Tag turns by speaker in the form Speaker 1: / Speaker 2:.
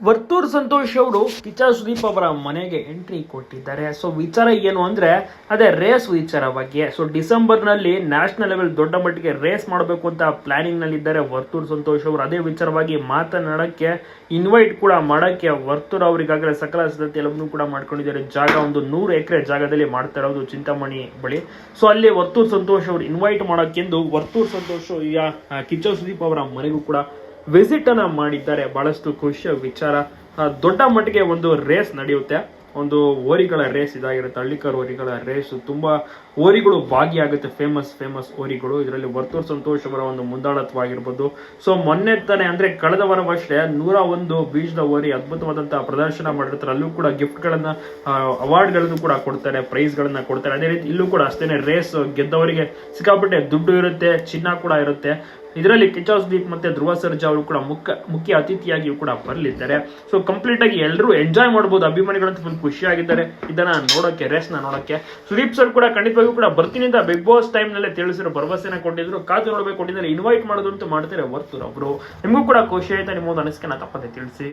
Speaker 1: ವರ್ತೂರ್ ಸಂತೋಷ್ ಅವರು ಕಿಚ್ಚ ಸುದೀಪ್ ಅವರ ಮನೆಗೆ ಎಂಟ್ರಿ ಕೊಟ್ಟಿದ್ದಾರೆ. ಸೊ ವಿಚಾರ ಏನು ಅಂದ್ರೆ, ಅದೇ ರೇಸ್ ವಿಚಾರ ಬಗ್ಗೆ ಸೊ ಡಿಸೆಂಬರ್ನಲ್ಲಿ ನ್ಯಾಷನಲ್ ಲೆವೆಲ್ ದೊಡ್ಡ ಮಟ್ಟಿಗೆ ರೇಸ್ ಮಾಡಬೇಕು ಅಂತ ಇದ್ದಾರೆ ವರ್ತೂರ್ ಸಂತೋಷ್ ಅವರು. ಅದೇ ವಿಚಾರವಾಗಿ ಮಾತನಾಡಕ್ಕೆ ಇನ್ವೈಟ್ ಕೂಡ ಮಾಡಕ್ಕೆ ವರ್ತೂರ್ ಅವರಿಗಾಗಲೇ ಸಕಲ ಸಿದ್ಧತೆ ಎಲ್ಲವನ್ನೂ ಕೂಡ ಮಾಡ್ಕೊಂಡಿದ್ದಾರೆ. ಜಾಗ ಒಂದು ನೂರು ಎಕರೆ ಜಾಗದಲ್ಲಿ ಮಾಡ್ತಾ ಇರೋದು ಚಿಂತಾಮಣಿ ಬಳಿ. ಸೊ ಅಲ್ಲಿ ವರ್ತೂರ್ ಸಂತೋಷ್ ಅವರು ಇನ್ವೈಟ್ ಮಾಡೋಕ್ಕೆಂದು ವರ್ತೂರ್ ಸಂತೋಷ್ ಕಿಚ್ಚ ಸುದೀಪ್ ಅವರ ಮನೆಗೂ ಕೂಡ ವಿಸಿಟ್ ಅನ್ನ ಮಾಡಿದ್ದಾರೆ. ಬಹಳಷ್ಟು ಖುಷಿಯ ವಿಚಾರ. ದೊಡ್ಡ ಮಟ್ಟಿಗೆ ಒಂದು ರೇಸ್ ನಡೆಯುತ್ತೆ. ಒಂದು ಓರಿಗಳ ರೇಸ್ ಇದಾಗಿರುತ್ತೆ. ಹಳ್ಳಿಕರ್ ಓರಿಗಳ ರೇಸ್ ತುಂಬಾ ಓರಿಗಳು ಭಾಗಿಯಾಗುತ್ತೆ. ಫೇಮಸ್ ಫೇಮಸ್ ಓರಿಗಳು ಇದರಲ್ಲಿ ವರ್ತೂರ್ ಸಂತೋಷ್ ಅವರ ಒಂದು ಮುಂದಾಳತ್ವ ಆಗಿರ್ಬೋದು ಸೊ ಮೊನ್ನೆ ತಾನೆ, ಅಂದ್ರೆ ಕಳೆದ ವಾರವಷ್ಟೇ ನೂರ ಒಂದು ಬೀಜದ ಓರಿ ಅದ್ಭುತವಾದಂತ ಪ್ರದರ್ಶನ ಮಾಡಿರ್ತಾರೆ. ಅಲ್ಲೂ ಕೂಡ ಗಿಫ್ಟ್ ಗಳನ್ನ ಅವಾರ್ಡ್ಗಳನ್ನು ಕೂಡ ಕೊಡ್ತಾರೆ. ಪ್ರೈಸ್ ಗಳನ್ನ ಕೊಡ್ತಾರೆ. ಅದೇ ರೀತಿ ಇಲ್ಲೂ ಕೂಡ ಅಷ್ಟೇನೆ ರೇಸ್ ಗೆದ್ದವರಿಗೆ ಸಿಕ್ಕಾಪಟ್ಟೆ ದುಡ್ಡು ಇರುತ್ತೆ. ಚಿನ್ನ ಕೂಡ ಇರುತ್ತೆ. ಇದರಲ್ಲಿ ಕಿಚಾಸ್ ದೀಪ್ ಮತ್ತೆ ಧ್ರುವ ಸರ್ಜಾ ಅವರು ಕೂಡ ಮುಖ್ಯ ಮುಖ್ಯ ಅತಿಥಿಯಾಗಿಯೂ ಕೂಡ ಬರಲಿದ್ದಾರೆ. ಸೊ ಕಂಪ್ಲೀಟ್ ಆಗಿ ಎಲ್ಲರೂ ಎಂಜಾಯ್ ಮಾಡಬಹುದು ಅಭಿಮಾನಿಗಳಂತ ಫುಲ್ ಖುಷಿಯಾಗಿದ್ದಾರೆ. ಇದನ್ನ ನೋಡೋಕೆ ರೇಸ್ನ ನೋಡೋಕೆ. ಸುದೀಪ್ ಸರ್ ಕೂಡ ಖಂಡಿತವಾಗಿಯೂ ಕೂಡ ಬರ್ತೀನಿ ಅಂತ ಬಿಗ್ ಬಾಸ್ ಟೈಮ್ನಲ್ಲಿ ತಿಳಿಸಿರೋ ಭರವಸೆನ ಕೊಟ್ಟಿದ್ರು. ಕಾದು ನೋಡಬೇಕು ಕೊಟ್ಟಿದ್ದಾರೆ ಇನ್ವೈಟ್ ಮಾಡೋದು ಅಂತ ಮಾಡ್ತಾರೆ ಬರ್ತಾರೆ ಅವರು. ನಿಮಗೂ ಕೂಡ ಖುಷಿ ಆಯ್ತಾ? ನಿಮ್ಮ ಒಂದು ಅನಿಸಿಕೆನ ತಪ್ಪದೆ ತಿಳಿಸಿ.